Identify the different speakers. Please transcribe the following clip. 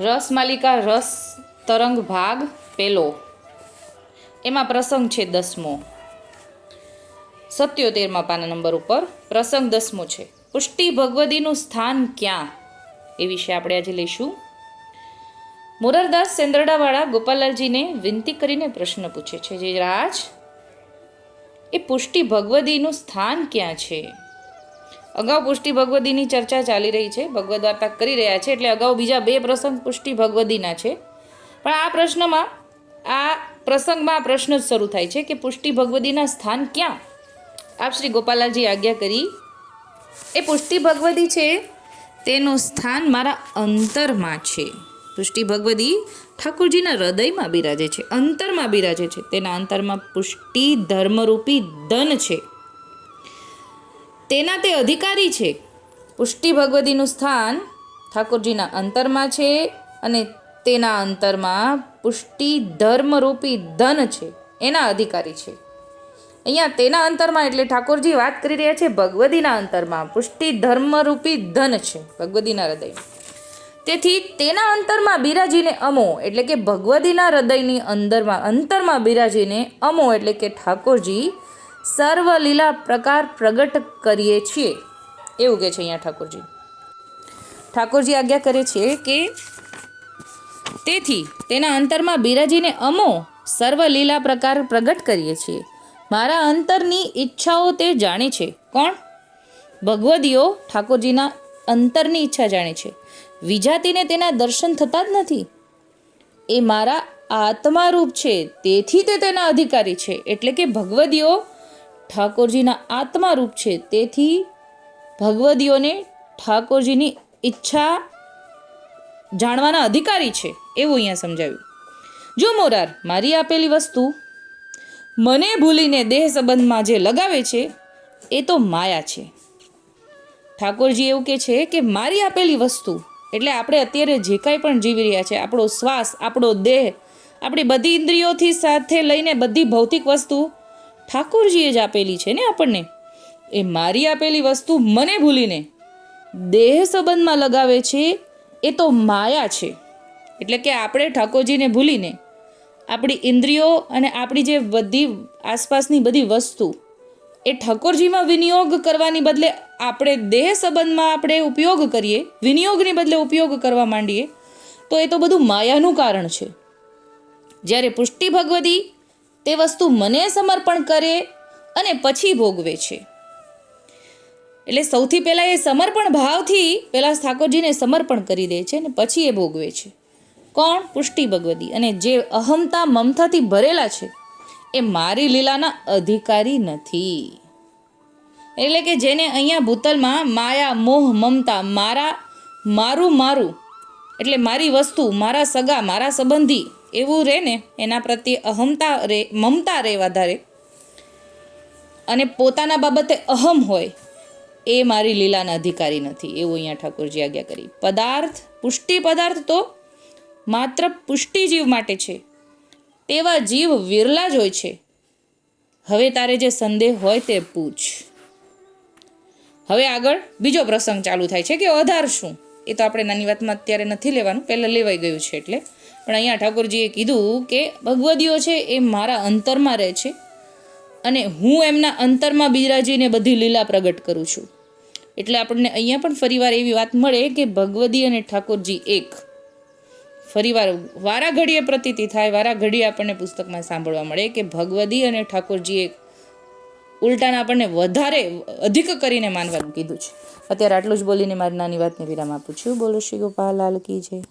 Speaker 1: રસમાલિકા રસ તરંગ ભાગ, પેલો. એમાં પ્રસંગ છે દસમો. સત્યોતેરમાં પાના નંબર ઉપર પ્રસંગ દસમો છે. પુષ્ટિ ભગવદીનું સ્થાન ક્યાં? એ વિશે આપણે આજે લઈશું. મોરારદાસ સેન્દ્રડાવાળા ગોપાલાલજીને વિનંતી કરીને પ્રશ્ન પૂછે છે, જે રાજ, એ પુષ્ટિ ભગવદીનું સ્થાન ક્યાં છે? અગાઉ પુષ્ટિ ભગવદીની ચર્ચા ચાલી રહી છે, ભગવદ વાર્તા કરી રહ્યા છે એટલે અગાઉ બીજા બે પ્રસંગ પુષ્ટિ ભગવદીના છે. પણ આ પ્રશ્નમાં, આ પ્રસંગમાં આ પ્રશ્ન જ શરૂ થાય છે કે પુષ્ટિ ભગવદીના સ્થાન ક્યાં? આપ શ્રી ગોપાલાલજી આજ્ઞા કરી. એ પુષ્ટિ ભગવદી છે, તેનું સ્થાન મારા અંતરમાં છે. પુષ્ટિ ભગવદી ઠાકોરજીના હૃદયમાં બિરાજે છે, અંતરમાં બિરાજે છે. તેના અંતરમાં પુષ્ટિ ધર્મરૂપી ધન છે. તેના તે અધિકારી છે. પુષ્ટિ ભગવતીનું સ્થાન ઠાકોરજીના અંતરમાં છે અને તેના અંતરમાં પુષ્ટિ ધર્મરૂપી ધન છે. એના અધિકારી છે. અહીંયા તેના અંતરમાં એટલે ઠાકોરજી વાત કરી રહ્યા છે ભગવદીના અંતરમાં. પુષ્ટિ ધર્મરૂપી ધન છે ભગવદીના હૃદય તેથી તેના અંતરમાં બિરાજીને અમો એટલે કે ભગવદીના હૃદયની અંદરમાં અંતરમાં બિરાજીને અમો એટલે કે ઠાકોરજી સર્વ લીલા પ્રકાર પ્રગટ કરીએ છીએ. એવું કે છે અહીંયા ઠાકોરજી. ઠાકોરજી આજ્ઞા કરે છે કે તેથી તેના અંતરમાં બિરાજીને અમો સર્વ લીલા પ્રકાર પ્રગટ કરીએ છીએ. મારા અંતરની ઈચ્છાઓ તે જાણે છે. કોણ? ભગવદીઓ ઠાકોરજીના અંતરની ઈચ્છા જાણે છે. વિજાતીને તેના દર્શન થતા જ નથી. એ મારા આત્મારૂપ છે. તેથી તે તેના અધિકારી છે. એટલે કે ભગવદીઓ ઠાકોરજીના આત્મારૂપ છે. તેથી ભગવદીઓને ઠાકોરજીની ઈચ્છા જાણવાના અધિકારી છે એવું અહીંયા સમજાવ્યું જો મોરાર, મારી આપેલી વસ્તુ મને ભૂલીને દેહ સંબંધમાં જે લગાવે છે, એ તો માયા છે. ઠાકોરજી એવું કે છે કે મારી આપેલી વસ્તુ, એટલે આપણે અત્યારે જે કાંઈ પણ જીવી રહ્યા છે, આપણો શ્વાસ, આપણો દેહ, આપણી બધી ઇન્દ્રિયોથી સાથે લઈને બધી ભૌતિક વસ્તુ ઠાકોરજીએ જ આપેલી છે ને આપણને? એ મારી આપેલી વસ્તુ મને ભૂલીને દેહ સંબંધમાં લગાવે છે, એ તો માયા છે. એટલે કે આપણે ઠાકોરજીને ભૂલીને આપણી ઇન્દ્રિયો અને આપણી જે બધી આસપાસની બધી વસ્તુ, એ ઠાકોરજીમાં વિનિયોગ કરવાની બદલે આપણે દેહ સંબંધમાં આપણે ઉપયોગ કરીએ, વિનિયોગની બદલે ઉપયોગ કરવા માંડીએ, તો એ તો બધું માયાનું કારણ છે. જ્યારે પુષ્ટિ ભગવદી તે વસ્તુ મને સમર્પણ કરે અને પછી ભોગવે છે. એટલે સૌથી પહેલાં એ સમર્પણ ભાવથી પહેલાં ઠાકોરજીને સમર્પણ કરી દે છે અને પછી એ ભોગવે છે. કોણ? પુષ્ટિ ભગવદી અને જે અહમતા મમતાથી ભરેલા છે, એ મારી લીલાના અધિકારી નથી. એટલે કે જેને અહીંયા ભૂતલમાં માયા, મોહ, મમતા, મારા, મારું મારું, એટલે મારી વસ્તુ, મારા સગા, મારા સંબંધી એવું રહે ને, એના પ્રત્યે અહમતા રે, મમતા રહે વધારે. અને પોતાના બાબતે અહમ હોય, એ મારી લીલાના અધિકારી નથી, એવું અહીંયા ઠાકોરજી આજ્ઞા કરી. પદાર્થ, પુષ્ટિ પદાર્થ તો માત્ર પુષ્ટિ જીવ માટે છે. તેવા જીવ વિરલા જ હોય છે. હવે તારે જે સંદેહ હોય તે પૂછ. હવે આગળ બીજો પ્રસંગ ચાલુ થાય છે કે અધાર શું? એ તો આપણે નાની વાતમાં અત્યારે નથી લેવાનું, પહેલાં લેવાઈ ગયું છે એટલે. પણ અહીંયા ઠાકોરજીએ કીધું કે ભગવદીઓ છે એ મારા અંતરમાં રહે છે અને હું એમના અંતરમાં બિરાજીને બધી લીલા પ્રગટ કરું છું. એટલે આપણને અહીંયા પણ ફરીવાર એવી વાત મળે કે ભગવદી અને ઠાકોરજી એક. ફરીવાર વારા ઘડીએ પ્રતીતિ થાય વારા ઘડીએ આપણને પુસ્તકમાં સાંભળવા મળે કે ભગવદી અને ઠાકોરજી એક. ઉલટાને આપણને વધારે અધિક કરીને માનવાનું કીધું છે. અત્યારે આટલું જ બોલીને મારી નાની વાતને વિરામ આપું છું. બોલો શ્રી ગોપાલ લાલ કી જય.